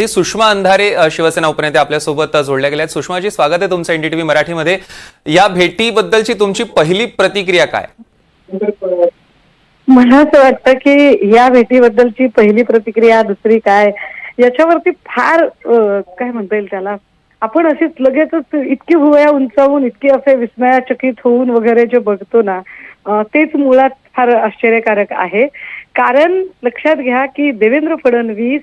ही सुषमा अंधारे शिवसेना उपनेते आपल्यासोबत जोडल्या गेल्या आहेत. सुषमाजी स्वागत आहे तुमचं एनडीटीव्ही मराठीमध्ये. या भेटीबद्दलची तुमची पहिली प्रतिक्रिया काय? मला असं वाटतं की या भेटीबद्दलची पहिली प्रतिक्रिया दुसरी काय? याच्यावरती फार काय म्हणता येईल त्याला? आपण अशीच लगेचच इतकी भुवया उंचावून इतकी असे विस्मयाचकित होऊन वगैरे जे बघतो ना तेच मुळात फार आश्चर्यकारक आहे. कारण लक्षात घ्या की देवेंद्र फडणवीस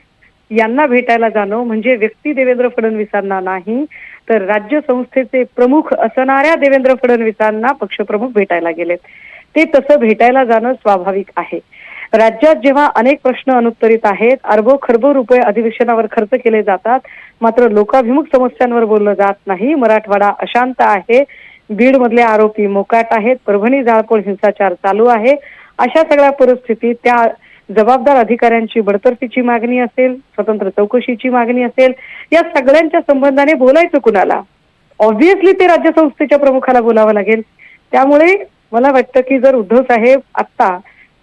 यांना भेटायला जाणं म्हणजे व्यक्ती देवेंद्र फडणवीसांना नाही तर राज्य संस्थेचे प्रमुख असणाऱ्या देवेंद्र फडणवीसांना पक्षप्रमुख भेटायला गेलेत ते तसं भेटायला जाणं स्वाभाविक आहे. राज्यात जेव्हा अनेक प्रश्न अनुत्तरित आहेत अरबो खरबो रुपये अधिवेशनावर खर्च केले जातात मात्र लोकाभिमुख समस्यांवर बोललं जात नाही. मराठवाडा अशांत आहे बीड मधले आरोपी मोकाट आहेत परभणी जाळपोळ हिंसाचार चालू आहे अशा सगळ्या परिस्थितीत त्या जबाबदार अधिकाऱ्यांची बडतर्फीची मागणी असेल स्वतंत्र चौकशीची मागणी असेल या सगळ्यांच्या संबंधाने बोलायचं कुणाला? ऑब्व्हियसली ते राज्य संस्थेच्या प्रमुखाला बोलावं लागेल. त्यामुळे मला वाटतं की जर उद्धव साहेब आत्ता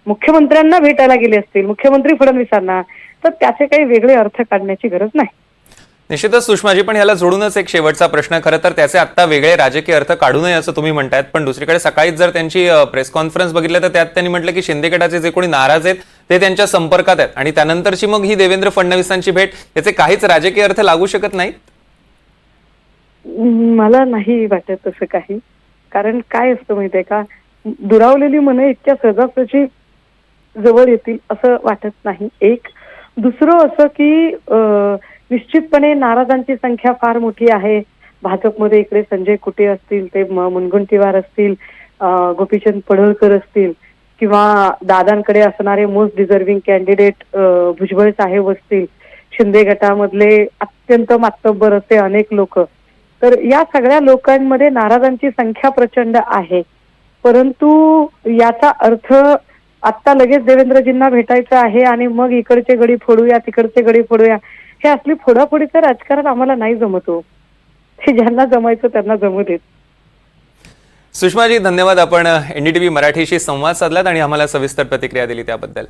मुख्यमंत्र्यांना भेटायला गेले असतील मुख्यमंत्री फडणवीसांना तर त्याचे काही वेगळे अर्थ काढण्याची गरज नाही. निश्चितच सुषमाजी पण याला जोडूनच एक शेवटचा प्रश्न खरं तर त्याचे आता वेगळे राजकीय अर्थ काढू नये असं तुम्ही म्हणतायत. पण दुसरीकडे सकाळीच जर त्यांची प्रेस कॉन्फरन्स बघितलं तर त्यात त्यांनी म्हटलं की शिंदे गटाचे जे कोणी नाराज आहेत ते त्यांच्या संपर्कात आहेत. आणि त्यानंतरची मग ही देवेंद्र फडणवीसांची भेट याचे काहीच राजकीय अर्थ लागू शकत नाहीत? मला नाही वाटत तसं काही. कारण काय असतं माहितीये का? दुरावलेली मनं इतक्या सहजासहजी जवळ येतील असं वाटत नाही. एक. दुसरं असं की निश्चितपणे नाराजांची संख्या फार मोठी आहे. भाजपमध्ये इकडे संजय कुटे असतील ते मुनगुंटीवार असतील गोपीचंद पडळकर असतील. किंवा दादांकडे असणारे मोस्ट डिझर्विंग कॅन्डिडेट भुजबळ साहेब असतील शिंदे गटामधले अत्यंत मातब्बर असे अनेक लोक. तर या सगळ्या लोकांमध्ये नाराजांची संख्या प्रचंड आहे. परंतु याचा अर्थ आत्ता लगेच देवेंद्रजींना भेटायचं आहे आणि मग इकडचे गडी फोडूया तिकडचे गडी फोडूया हे असली फोडाफोडीचं राजकारण आम्हाला नाही जमतो हो. हे. ज्यांना जमायचं त्यांना जमू देत. सुषमाजी धन्यवाद. आपण एनडीटीव्ही मराठीशी संवाद साधलात आणि आम्हाला सविस्तर प्रतिक्रिया दिली त्याबद्दल.